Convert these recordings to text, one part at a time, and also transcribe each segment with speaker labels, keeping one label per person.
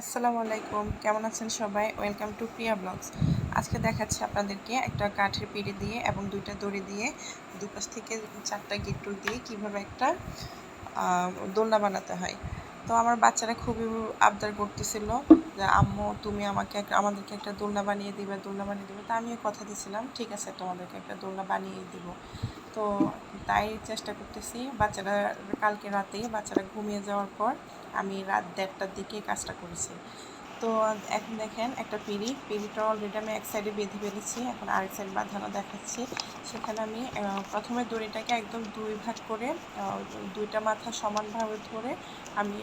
Speaker 1: আসসালামু আলাইকুম। কেমন আছেন সবাই? ওয়েলকাম টু প্রিয়া ব্লগস আজকে দেখাচ্ছি আপনাদেরকে একটা কাঠের পিড়ি দিয়ে এবং দুইটা দড়ি দিয়ে দুপাশ থেকে চারটা গিট্টু দিয়ে কীভাবে একটা দোলনা বানাতে হয়। তো আমার বাচ্চারা খুবই আবদার করতেছিল যে, আম্মু, তুমি আমাকে আমাদেরকে একটা দোলনা বানিয়ে দিবে, দোলনা বানিয়ে দিবে। তা আমিও কথা দিয়েছিলাম ঠিক আছে, তোমাদেরকে একটা দোলনা বানিয়ে দিব। তো তাই চেষ্টা করতেছি। বাচ্চারা কালকে রাতে বাচ্চারা ঘুমিয়ে যাওয়ার পর আমি রাত দেড়টার দিকে কাজটা করেছি। তো এখন দেখেন একটা পিড়ি, পিড়িটা অলরেডি আমি এক সাইডে বেঁধে ফেলেছি, এখন আরেক সাইড বাঁধানো দেখাচ্ছি। সেখানে আমি প্রথমে দড়িটাকে একদম দুই ভাগ করে দুইটা মাথা সমানভাবে ধরে আমি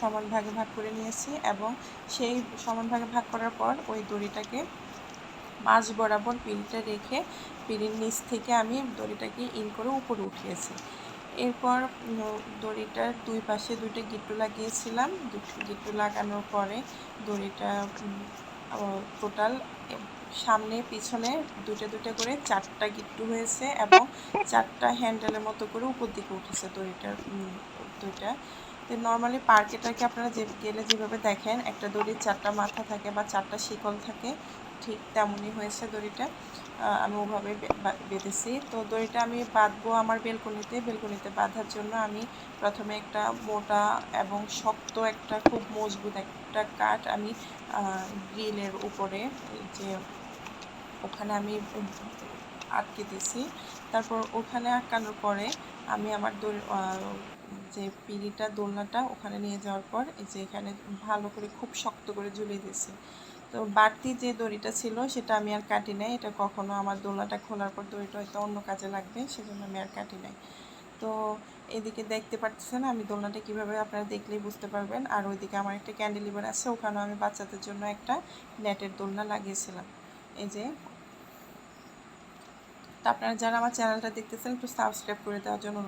Speaker 1: সমান ভাগে ভাগ করে নিয়েছি এবং সেই সমান ভাগে ভাগ করার পর ওই দড়িটাকে মাঝ বরাবর পিঁড়িটা রেখে পিঁড়ির নিচ থেকে আমি দড়িটাকে ইন করে উপরে উঠিয়েছি। এরপর দড়িটার দুই পাশে দুইটা গিট্টু লাগিয়েছিলাম। দুটো গিট্টু লাগানোর পরে দড়িটা টোটাল সামনে, পিছনে দুটো দুটো করে চারটা গিট্টু হয়েছে এবং চারটা হ্যান্ডেলের মতো করে উপর দিকে উঠেছে দড়িটার দুইটা তো নর্মালি পার্কে টার্কে আপনারা যে গেলে যেভাবে দেখেন একটা দড়ির চারটা মাথা থাকে বা চারটা শিকল থাকে ঠিক তেমনই হয়েছে দড়িটা। আমি ওভাবে বেঁধেছি। তো দড়িটা আমি বাঁধবো আমার বেলকনিতে। বেলকনিতে বাঁধার জন্য আমি প্রথমে একটা মোটা এবং শক্ত একটা খুব মজবুত একটা কাঠ আমি গ্রিলের উপরে যে ওখানে আমি আটকে দিয়েছি। তারপর ওখানে আটকানোর পরে আমি আমার আহ, যে পিঁড়িটা দোলনাটা ওখানে নিয়ে যাওয়ার পর এই যে এখানে ভালো করে খুব শক্ত করে ঝুলিয়ে দিয়েছি। তো বাড়তি যে দড়িটা ছিল সেটা আমি আর কাটি নাই। এটা কখনো আমার দোলনাটা খোলার পর দড়িটা হয়তো অন্য কাজে লাগবে, সেজন্য আমি আর কাটি নাই। তো এদিকে দেখতে পাচ্ছেন আমি দোলনাটা কীভাবে আপনারা দেখলেই বুঝতে পারবেন। আর ওইদিকে আমার একটা ক্যান্ডেলিভার আছে, ওখানেও আমি বাচ্চাদের জন্য একটা নেটের দোলনা লাগিয়েছিলাম। এই যে। তো আপনারা যারা আমার চ্যানেলটা দেখতেছেন একটু সাবস্ক্রাইব করে দেওয়ার জন্য